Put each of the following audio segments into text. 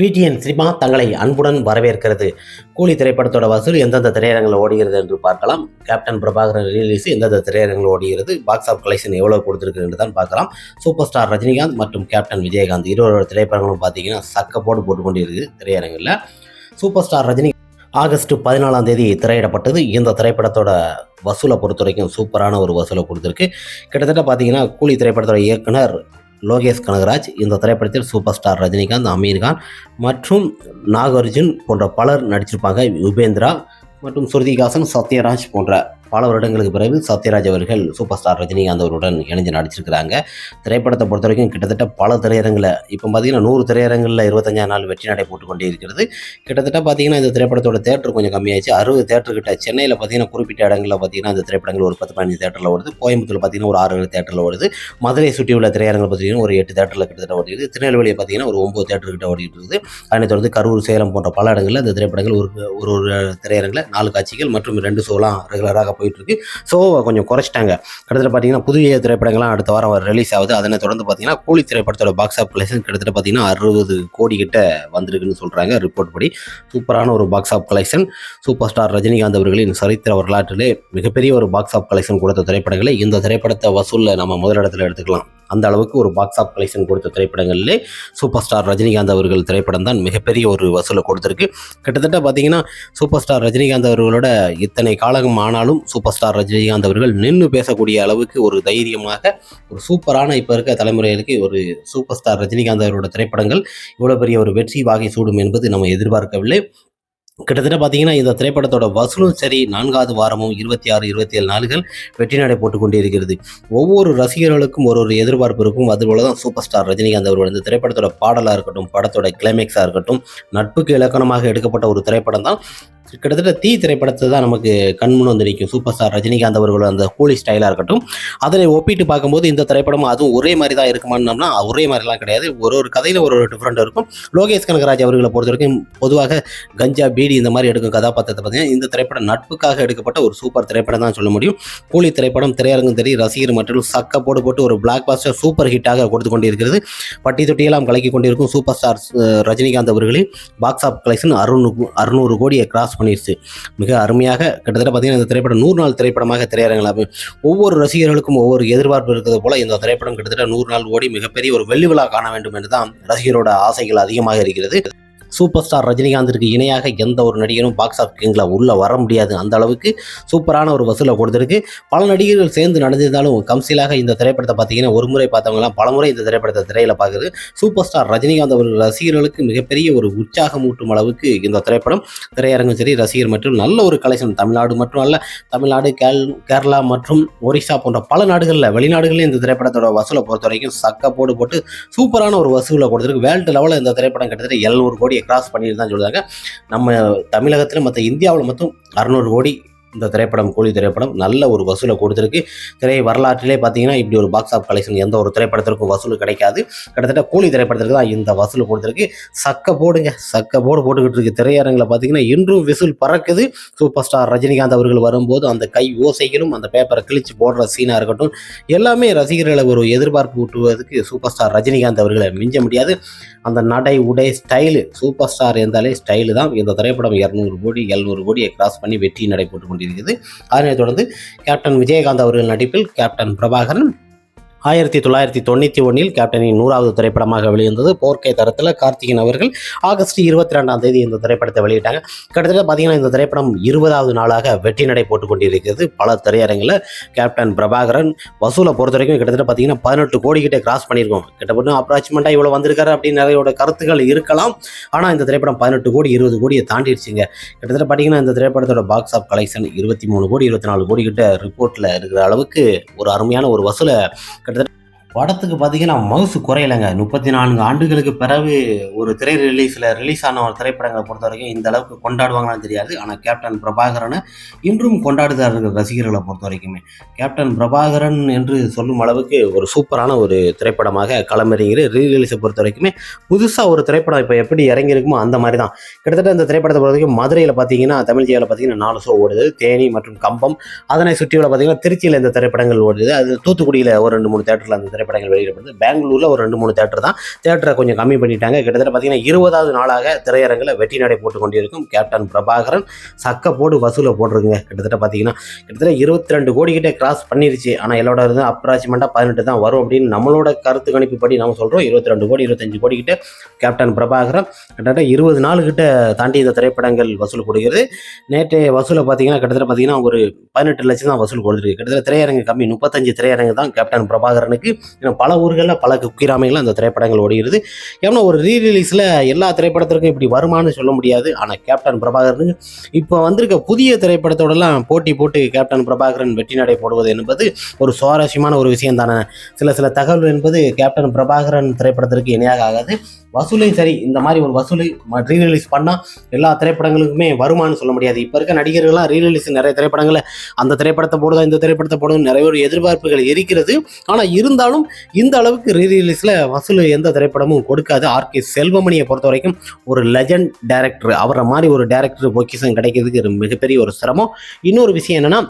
PTN cinema தங்களை அன்புடன் வரவேற்கிறது. கூலி திரைப்படத்தோட வசூல் எந்தெந்த திரையரங்கில் ஓடுகிறது என்று பார்க்கலாம். கேப்டன் பிரபாகரன் ரிலீஸ் எந்தெந்த திரையரங்கில் ஓடுகிறது பாக்ஸ் ஆஃப் கலெக்ஷன் எவ்வளோ கொடுத்துருக்கு என்று தான் பார்க்கலாம். சூப்பர் ஸ்டார் ரஜினிகாந்த் மற்றும் கேப்டன் விஜயகாந்த் இருவரோட திரைப்படங்களும் பார்த்தீங்கன்னா சக்கப்போடு போட்டு போட்டு கொண்டிருக்கு திரையரங்கில். சூப்பர் ஸ்டார் ரஜினி ஆகஸ்ட் பதினாலாம் தேதி திரையிடப்பட்டது. இந்த திரைப்படத்தோட வசூலை பொறுத்த வரைக்கும் சூப்பரான ஒரு வசூலை கொடுத்துருக்கு. கிட்டத்தட்ட பார்த்தீங்கன்னா கூலி திரைப்படத்தோட இயக்குனர் லோகேஷ் கனகராஜ். இந்த திரைப்படத்தில் சூப்பர் ஸ்டார் ரஜினிகாந்த் அமீர்கான் மற்றும் நாகார்ஜுன் போன்ற பலர் நடிச்சிருப்பாங்க. உபேந்திரா மற்றும் ஸ்ருதிகாசன் சத்யராஜ் போன்ற பல வருடங்களுக்கு பிறகு சத்யராஜ் அவர்கள் சூப்பர் ஸ்டார் ரஜினிகாந்த் அவருடன் இணைஞ்சு நடிச்சிருக்கிறாங்க. திரைப்படத்தை பொறுத்த வரைக்கும் கிட்டத்தட்ட பல திரையரங்கில் இப்போ பார்த்தீங்கன்னா நூறு திரையரங்கில் இருபத்தஞ்சாம் நாள் வெற்றி நடை போட்டு கொண்டே இருக்கிறது. கிட்டத்தட்ட பார்த்தீங்கன்னா இந்த திரைப்படத்தோட தேட்டர் கொஞ்சம் கம்மியாச்சு. அறுபது தேட்டர் கிட்ட சென்னையில் பார்த்தீங்கன்னா குறிப்பிட்ட இடங்களில் பார்த்தீங்கன்னா இந்த திரைப்படங்கள் ஒரு பத்து பதினஞ்சு தேட்டரில் ஓடுது. கோயம்புத்தூர் பார்த்தீங்கன்னா ஒரு ஆறு ஏழு தேட்டரில் ஓடுது. மதுரை சுற்றி உள்ள திரையரங்கில் பார்த்தீங்கன்னா ஒரு எட்டு தேட்டரில் கிட்டத்தட்ட ஓடிடுது. திருநெல்வேலியை பார்த்தீங்கன்னா ஒரு ஒம்பது தேட்டர் கிட்ட ஓடிட்டு இருக்குது. அதனைத் தொடர்ந்து கரூர் சேலம் போன்ற பல இடங்களில் இந்த திரைப்படங்கள் ஒரு ஒரு ஒரு திரையரங்கில் நாலு காட்சிகள் மற்றும் ரெண்டு ஷோலாம் ரெகுலராக போயிட்டுருக்கு. ஸோ கொஞ்சம் குறைச்சிட்டாங்க. கிட்டத்தட்ட பார்த்தீங்கன்னா புதிய திரைப்படங்கள்லாம் அடுத்த வாரம் ரிலீஸ் ஆகுது. அதனை தொடர்ந்து பார்த்தீங்கன்னா கூலி திரைப்படத்தோட பாக்ஸ் ஆஃப் கலெக்ஷன் கிட்டத்தட்ட பார்த்தீங்கன்னா அறுபது கோடி கிட்ட வந்திருக்குன்னு சொல்கிறாங்க ரிப்போர்ட் படி. சூப்பரான ஒரு box office collection super star Rajinikanth அவர்களின் சரித்திர வரலாற்றிலே மிகப்பெரிய ஒரு பாக்ஸ் ஆஃப் கலெக்ஷன் கொடுத்த திரைப்படங்களை. இந்த திரைப்படத்தை வசூலில் நம்ம முதலிடத்தில் எடுத்துக்கலாம். அந்த அளவுக்கு ஒரு பாக்ஸ் ஆஃப் கலெக்ஷன் கொடுத்த திரைப்படங்களிலே சூப்பர் ஸ்டார் ரஜினிகாந்த் அவர்கள் திரைப்படம் தான் மிகப்பெரிய ஒரு வசூலை கொடுத்துருக்கு. கிட்டத்தட்ட பார்த்தீங்கன்னா சூப்பர் ஸ்டார் ரஜினிகாந்த் அவர்களோட இத்தனை காலம் ஆனாலும் சூப்பர் ஸ்டார் ரஜினிகாந்த் அவர்கள் நின்று பேசக்கூடிய அளவுக்கு ஒரு தைரியமாக ஒரு சூப்பரான இப்போ இருக்க தலைமுறைகளுக்கு ஒரு சூப்பர் ஸ்டார் ரஜினிகாந்த் அவரோட திரைப்படங்கள் இவ்வளோ பெரிய ஒரு வெற்றி வாகை சூடும் என்பது நம்ம எதிர்பார்க்கவில்லை. கிட்டத்தட்ட பார்த்தீங்கன்னா இந்த திரைப்படத்தோட வசூலும் சரி நான்காவது வாரமும் இருபத்தி ஆறு இருபத்தி ஏழு நாள்கள் வெற்றி நடை போட்டுக்கொண்டே இருக்கிறது. ஒவ்வொரு ரசிகர்களுக்கும் ஒரு ஒரு எதிர்பார்ப்பு இருக்கும். அதுபோல தான் சூப்பர் ஸ்டார் ரஜினிகாந்த் அவர்கள் இந்த திரைப்படத்தோட பாடலாக இருக்கட்டும் படத்தோட கிளைமேக்ஸாக இருக்கட்டும் நட்புக்கு இலக்கணமாக எடுக்கப்பட்ட ஒரு திரைப்படம் தான். கிட்டத்தட்ட தீ திரைப்படத்தை தான் நமக்கு கண்முன் வந்து நிற்கும். சூப்பர் ஸ்டார் ரஜினிகாந்த் அவர்கள் அந்த கூலி ஸ்டைலாக இருக்கட்டும். அதனை ஒப்பிட்டு பார்க்கும்போது இந்த திரைப்படம் அதுவும் ஒரே மாதிரி தான் இருக்குமானோம்னா ஒரே மாதிரிலாம் கிடையாது. ஒரு ஒரு கதையில் ஒரு ஒரு டிஃப்ரெண்ட் இருக்கும். லோகேஷ் கனகராஜ் அவர்களை பொறுத்த வரைக்கும் பொதுவாக கஞ்சா பீடி இந்த மாதிரி எடுக்கும் கதாபாத்திரத்தை பார்த்தீங்கன்னா இந்த திரைப்படம் நட்புக்காக எடுக்கப்பட்ட ஒரு சூப்பர் திரைப்படம் தான் சொல்ல முடியும். கூலி திரைப்படம் திரையரங்கும் தெரிய ரசிகர் மற்றும் சக்க போடு போட்டு ஒரு பிளாக் பாஸ்டர் சூப்பர் ஹிட்டாக கொடுத்து கொண்டிருக்கிறது. பட்டி தொட்டியெல்லாம் கலக்கி கொண்டிருக்கும் சூப்பர் ஸ்டார் ரஜினிகாந்த் அவர்களின் பாக்ஸ் ஆஃப் கலெக்ஷன் அறுநூறு அறுநூறு கோடியை கிராஸ் பண்ணிருச்சு. மிக அருமையாக கிட்டத்தட்ட பார்த்தீங்கன்னா இந்த திரைப்படம் நூறு நாள் திரைப்படமாக திரையரங்களாகும் ஒவ்வொரு ரசிகர்களுக்கும் ஒவ்வொரு எதிர்பார்ப்பு இருக்கிறது போல இந்த திரைப்படம் கிட்டத்தட்ட நூறு நாள் ஓடி மிகப்பெரிய ஒரு வெள்ளி விழா காண வேண்டும் என்று தான் ரசிகரோட ஆசைகள் அதிகமாக இருக்கிறது. சூப்பர் ஸ்டார் ரஜினிகாந்திற்கு இணையாக எந்த ஒரு நடிகரும் பாக்ஸ் ஆஃப் கிங்கில் உள்ள வர முடியாது. அந்த அளவுக்கு சூப்பரான ஒரு வசூலை கொடுத்துருக்கு. பல நடிகர்கள் சேர்ந்து நடந்திருந்தாலும் கம்சிலாக இந்த திரைப்படத்தை பார்த்தீங்கன்னா ஒரு முறை பார்த்தவங்களாம் பல முறை இந்த திரைப்படத்தை திரையில் பார்க்குது. சூப்பர் ஸ்டார் ரஜினிகாந்த் அவர்கள் ரசிகர்களுக்கு மிகப்பெரிய ஒரு உற்சாகமூட்டும் அளவுக்கு இந்த திரைப்படம் திரையரங்கும் சரி ரசிகர் மற்றும் நல்ல ஒரு கலெக்ஷன் தமிழ்நாடு மட்டும் அல்ல தமிழ்நாடு கேல் கேரளா மற்றும் ஒரிசா போன்ற பல நாடுகளில் வெளிநாடுகளில் இந்த திரைப்படத்தோட வசூலை பொறுத்த வரைக்கும் சக்க போடு போட்டு சூப்பரான ஒரு வசூலை கொடுத்துருக்கு. வேர்ல்டு லெவலில் இந்த திரைப்படம் கிட்டத்தட்ட எழுநூறு கோடி கோடியை கிராஸ் பண்ணியிருந்தான்னு சொல்கிறாங்க நம்ம தமிழகத்தில் மற்ற இந்தியாவில் மொத்தம் அறநூறு கோடி இந்த திரைப்படம் கூலி திரைப்படம் நல்ல ஒரு வசூலை கொடுத்துருக்கு. திரை வரலாற்றிலே பார்த்தீங்கன்னா இப்படி ஒரு பாக்ஸ் ஆஃப் கலெக்ஷன் எந்த ஒரு திரைப்படத்திற்கும் வசூல் கிடைக்காது. கிட்டத்தட்ட கூலி திரைப்படத்திற்கு தான் இந்த வசூல் கொடுத்துருக்கு. சக்க போடுங்க சக்க போடு போட்டுக்கிட்டு இருக்கு. திரையரங்கில் பார்த்தீங்கன்னா இன்றும் விசில் பறக்குது. சூப்பர் ஸ்டார் ரஜினிகாந்த் அவர்கள் வரும்போது அந்த கை ஓசைகளும் அந்த பேப்பரை கிழிச்சு போடுற சீனாக இருக்கட்டும் எல்லாமே ரசிகர்களை ஒரு எதிர்பார்ப்பு ஊட்டுவதற்கு சூப்பர் ஸ்டார் ரஜினிகாந்த் அவர்களை மிஞ்ச முடியாது. அந்த நடை உடை ஸ்டைலு சூப்பர் ஸ்டார் இருந்தாலே ஸ்டைலு தான். இந்த திரைப்படம் இரநூறு கோடி எழுநூறு கோடியை கிராஸ் பண்ணி வெற்றி நடைபெற்று கொண்டிருக்கிறது. அதனைத் தொடர்ந்து கேப்டன் விஜயகாந்த் அவர்கள் நடிப்பில் கேப்டன் பிரபாகரன் ஆயிரத்தி தொள்ளாயிரத்தி தொண்ணூற்றி ஒன்றில் கேப்டனின் நூறாவது திரைப்படமாக வெளிவந்தது. போர்க்கை தரத்தில் கார்த்திகன் அவர்கள் ஆகஸ்ட் இருபத்தி ரெண்டாம் தேதி இந்த திரைப்படத்தை வெளியிட்டாங்க. கிட்டத்தட்ட பார்த்தீங்கன்னா இந்த திரைப்படம் இருபதாவது நாளாக வெற்றி நடை போட்டுக் கொண்டிருக்கிறது பல திரையரங்கில் கேப்டன் பிரபாகரன் வசூலை பொறுத்த வரைக்கும் கிட்டத்தட்ட பார்த்தீங்கன்னா பதினெட்டு கோடி கிட்ட கிராஸ் பண்ணியிருக்கோம். கிட்டத்தட்ட அப்ராக்சிமெண்ட்டாக இவ்வளோ வந்திருக்காரு அப்படின்னு நிறையோட கருத்துக்கள் இருக்கலாம். ஆனால் இந்த திரைப்படம் பதினெட்டு கோடி இருபது கோடியை தாண்டிடுச்சுங்க. கிட்டத்தட்ட பார்த்தீங்கன்னா இந்த திரைப்படத்தோட பாக்ஸ் ஆஃப் கலெக்ஷன் இருபத்தி மூணு கோடி இருபத்தி நாலு கோடி கிட்ட ரிப்போர்ட்டில் இருக்கிற அளவுக்கு ஒரு அருமையான ஒரு வசூலை கிட்டத்தட்ட படத்துக்கு பார்த்தீங்கன்னா மவுசு குறையலைங்க. முப்பத்தி நான்கு ஆண்டுகளுக்கு பிறகு ஒரு திரை ரிலீஸில் ரிலீஸ் ஆன ஒரு திரைப்படங்களை பொறுத்த வரைக்கும் இந்த அளவுக்கு கொண்டாடுவாங்களான்னு தெரியாது. ஆனால் கேப்டன் பிரபாகரனை இன்றும் கொண்டாடுகிறார்கள் ரசிகர்களை பொறுத்த வரைக்குமே. கேப்டன் பிரபாகரன் என்று சொல்லும் அளவுக்கு ஒரு சூப்பரான ஒரு திரைப்படமாக களமிறங்கிற ரீ ரிலீஸை பொறுத்த வரைக்குமே புதுசாக ஒரு திரைப்படம் இப்போ எப்படி இறங்கியிருக்குமோ அந்த மாதிரி தான் கிட்டத்தட்ட இந்த திரைப்படத்தை பொறுத்த வரைக்கும் மதுரையில் பார்த்தீங்கன்னா தமிழ் ஜெயில் பார்த்தீங்கன்னா நாலு ஷோ ஓடுது. தேனி மற்றும் கம்பம். அதனை சுற்றியுள்ள பார்த்தீங்கன்னா திருச்சியில் இந்த திரைப்படங்கள் ஓடுது. அது தூத்துக்குடியில் ஒரு ரெண்டு மூணு தேட்டரில் அந்த திரைப்படங்கள் வெளியிடப்படுது. பெங்களூரில் ஒரு ரெண்டு மூணு தேட்டர் தான். தேட்டரை கொஞ்சம் கம்மி பண்ணிட்டாங்க. கிட்டத்தட்ட பார்த்தீங்கன்னா இருபதாவது நாளாக திரையரங்கில் வெற்றி நடை போட்டு கொண்டிருக்கும் கேப்டன் பிரபாகரன். சக்க போடு வசூலை போட்டிருக்குங்க. கிட்டத்தட்ட பார்த்தீங்கன்னா கிட்டத்தட்ட இருபத்தி ரெண்டு கோடி கிட்டே கிராஸ் பண்ணிருச்சு. ஆனால் எல்லோட இருந்து அப்ராக்சிமெண்ட்டாக பதினெட்டு தான் வரும் அப்படின்னு நம்மளோட கருத்து கணிப்பு படி நம்ம சொல்கிறோம் இருபத்தி ரெண்டு கோடி இருபத்தஞ்சு கோடி கிட்ட கேப்டன் பிரபாகரன். கிட்டத்தட்ட இருபது நாள் கிட்ட தாண்டி இந்த திரைப்படங்கள் வசூல் கொடுக்கிறது நேற்றைய வசூலை பார்த்தீங்கன்னா கிட்டத்தட்ட பார்த்தீங்கன்னா ஒரு பதினெட்டு லட்சம் தான் வசூல் கொடுத்துருக்கு கிட்டத்தட்ட திரையரங்கு கம்மி முப்பத்தஞ்சு திரையரங்கு தான் கேப்டன் பிரபாகரனுக்கு ஏன்னா பல ஊர்களில் பல குக்கிராமைகளில் அந்த திரைப்படங்கள் ஓடுகிறது. ஏன்னா ஒரு ரீ ரிலீஸில் எல்லா திரைப்படத்திற்கும் இப்படி வருமானு சொல்ல முடியாது. ஆனால் கேப்டன் பிரபாகரனுக்கு இப்போ வந்திருக்க புதிய திரைப்படத்தோடலாம் போட்டி போட்டு கேப்டன் பிரபாகரன் வெற்றி நடை போடுவது என்பது ஒரு சுவாரஸ்யமான ஒரு விஷயம் தானே. சில சில தகவல் என்பது கேப்டன் பிரபாகரன் திரைப்படத்திற்கு இணையாக ஆகாது. வசூலையும் சரி இந்த மாதிரி ஒரு வசூலை ரீ ரிலீஸ் பண்ணால் எல்லா திரைப்படங்களுக்குமே வருமானு சொல்ல முடியாது. இப்போ இருக்க நடிகர்கள்லாம் ரீ ரிலீஸ் நிறைய திரைப்படங்களை அந்த திரைப்படத்தை போடுதா இந்த திரைப்படத்தை போடுங்க நிறைய ஒரு எதிர்பார்ப்புகள் இருக்கிறது ஆனால் இருந்தாலும் இந்த அளவுக்கு ரீரிலீஸில் வசூல் எந்த திரைப்படமும் கொடுக்காது. ஆர்கே செல்வமணியை பொறுத்த வரைக்கும் ஒரு லெஜண்ட் டேரக்டர் அவரை மாதிரி ஒரு டேரக்டர் பொக்கிஷம் கிடைக்கிறதுக்கு மிகப்பெரிய ஒரு சிரமம். இன்னொரு விஷயம் என்னென்னா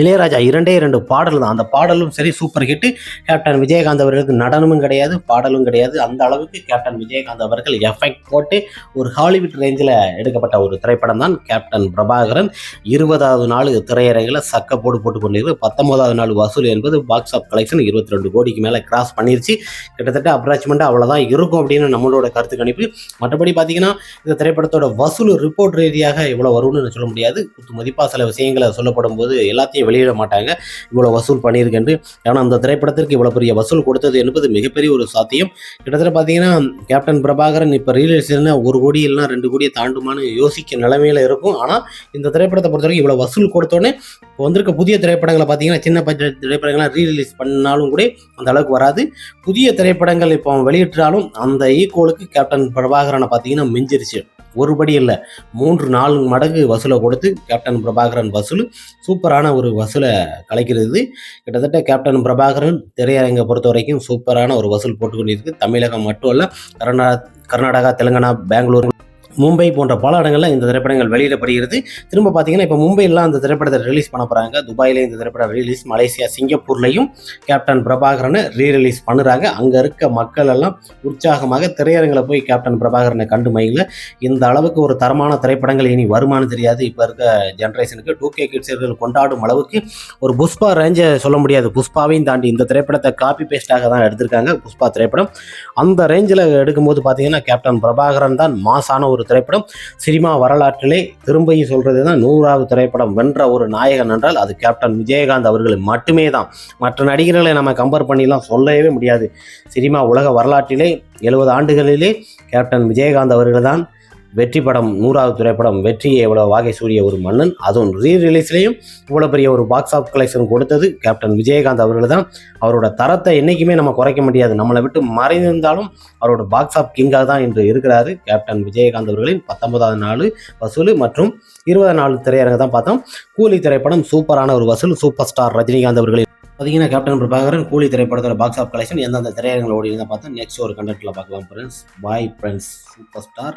இளையராஜா இரண்டே இரண்டு பாடல் தான் அந்த பாடலும் சரி சூப்பர் ஹிட் கேப்டன் விஜயகாந்த் அவர்களுக்கு நடனமும் கிடையாது பாடலும் கிடையாது. அந்த அளவுக்கு கேப்டன் விஜயகாந்த் அவர்கள் எஃபெக்ட் போட்டு ஒரு ஹாலிவுட் ரேஞ்சில் எடுக்கப்பட்ட ஒரு திரைப்படம் தான் கேப்டன் பிரபாகரன். இருபதாவது நாள் திரையரங்கில் சக்க போடு போட்டு கொண்டிருக்கு பத்தொன்பதாவது நாள் வசூல் என்பது பாக்ஸ் ஆஃப் கலெக்ஷன் இருபத்தி ரெண்டு கோடிக்கு மேலே கிராஸ் பண்ணிருச்சு. கிட்டத்தட்ட அப்ராச்மெண்ட்டாக அவ்வளோதான் இருக்கும் அப்படின்னு நம்மளோட கருத்து கணிப்பு. மற்றபடி பார்த்தீங்கன்னா இந்த திரைப்படத்தோட வசூல் ரிப்போர்ட் ரீதியாக இவ்வளோ வரும்னு சொல்ல முடியாது. குத்து மதிப்பாக சில விஷயங்களை சொல்லப்படும் போது எல்லாத்தையும் வெளியிட மாட்டாங்க. இவ்வளோ வசூல் பண்ணியிருக்கேன். ஏன்னா அந்த திரைப்படத்திற்கு இவ்வளோ பெரிய வசூல் கொடுத்தது என்பது மிகப்பெரிய ஒரு சாத்தியம். கிட்டத்தட்ட பார்த்தீங்கன்னா கேப்டன் பிரபாகரன் இப்போ ரீலேஷன் ஒரு கோடி இல்லைனா ரெண்டு கோடியை தாண்டுமான்னு யோசிக்க நிலைமையில இருக்கும். ஆனால் இந்த திரைப்படத்தை பொறுத்த வரைக்கும் இவ்வளோ வசூல் கொடுத்தோன்னே இப்போ வந்திருக்க புதிய திரைப்படங்களை பார்த்தீங்கன்னா சின்ன பட்ஜெட் திரைப்படங்கள்லாம் ரீரிலீஸ் பண்ணாலும் கூட அந்த அளவுக்கு வராது. புதிய திரைப்படங்கள் இப்போ வெளியிட்டாலும் அந்த ஈக்குவலுக்கு கேப்டன் பிரபாகரனை பார்த்தீங்கன்னா மிஞ்சிருச்சு. ஒருபடி இல்லை மூன்று நாலு மடங்கு வசூலை கொடுத்து கேப்டன் பிரபாகரன் வசூல் சூப்பரான ஒரு வசூலை கலைக்கிறது. கிட்டத்தட்ட கேப்டன் பிரபாகரன் திரையரங்கை பொறுத்த வரைக்கும் சூப்பரான ஒரு வசூல் போட்டு கொண்டிருக்கு. தமிழகம் மட்டும் அல்ல கர்நாடக கர்நாடகா தெலுங்கானா பெங்களூர் மும்பை போன்ற பல இடங்களில் இந்த திரைப்படங்கள் வெளியிடப்படுகிறது. திரும்ப பார்த்தீங்கன்னா இப்போ மும்பையிலாம் அந்த திரைப்படத்தை ரிலீஸ் பண்ண போகிறாங்க துபாயில் இந்த திரைப்படம் ரிலீஸ் மலேசியா சிங்கப்பூர்லையும் கேப்டன் பிரபாகரனை ரீ ரிலீஸ் பண்ணுறாங்க. அங்கே இருக்க மக்கள் எல்லாம் உற்சாகமாக திரையரங்கில் போய் கேப்டன் பிரபாகரனை கண்டு மயில இந்த அளவுக்கு ஒரு தரமான திரைப்படங்கள் இனி வருமானம் தெரியாது. இப்போ இருக்க ஜென்ரேஷனுக்கு டூ கே கிட்ஸர்கள் கொண்டாடும் அளவுக்கு ஒரு புஷ்பா ரேஞ்சை சொல்ல முடியாது. புஷ்பாவையும் தாண்டி இந்த திரைப்படத்தை காப்பி பேஸ்டாக தான் எடுத்திருக்காங்க புஷ்பா திரைப்படம். அந்த ரேஞ்சில் எடுக்கும்போது பார்த்தீங்கன்னா கேப்டன் பிரபாகரன் தான் மாசான ஒரு திரைப்படம். சினிமா வரலாற்றிலே திரும்பியும் சொல்றது தான் நூறாவது திரைப்படம் வென்ற ஒரு நாயகன் என்றால் அது கேப்டன் விஜயகாந்த் அவர்கள் மட்டுமே தான் மற்ற நடிகர்களை நம்ம கம்பேர் பண்ணிலாம் சொல்லவே முடியாது. சினிமா உலக வரலாற்றிலே எழுபது ஆண்டுகளிலே கேப்டன் விஜயகாந்த் அவர்கள் தான் வெற்றி படம் நூறாவது திரைப்படம் வெற்றியை எவ்வளோ வாகை சூரிய ஒரு மன்னன் அதுவும் ரீ ரிலீஸ்லேயும் இவ்வளோ பெரிய ஒரு பாக்ஸ் ஆஃப் கலெக்ஷன் கொடுத்தது கேப்டன் விஜயகாந்த் அவர்கள் தான் அவரோட தரத்தை என்றைக்குமே நம்ம குறைக்க முடியாது. நம்மளை விட்டு மறைந்திருந்தாலும் அவரோட பாக்ஸ் ஆஃப் கிங்காக தான் இன்று இருக்கிறாரு கேப்டன் விஜயகாந்த் அவர்களின் பத்தொன்பதாவது நாள் வசூல் மற்றும் இருபது நாள் திரையரங்க தான் பார்த்தோம். கூலி திரைப்படம் சூப்பரான ஒரு வசூல் சூப்பர் ஸ்டார் ரஜினிகாந்த் அவர்களின். பார்த்தீங்கன்னா கேப்டன் பிரபாகரன் கூலி திரைப்படத்தோட பாக்ஸ் ஆஃப் கலெக்ஷன் எந்தெந்த திரையரங்கில் ஓடி இருந்தால் பார்த்தா நெக்ஸ்ட் ஒரு கண்டென்ட்டில் பார்க்கலாம் friends bye friends super star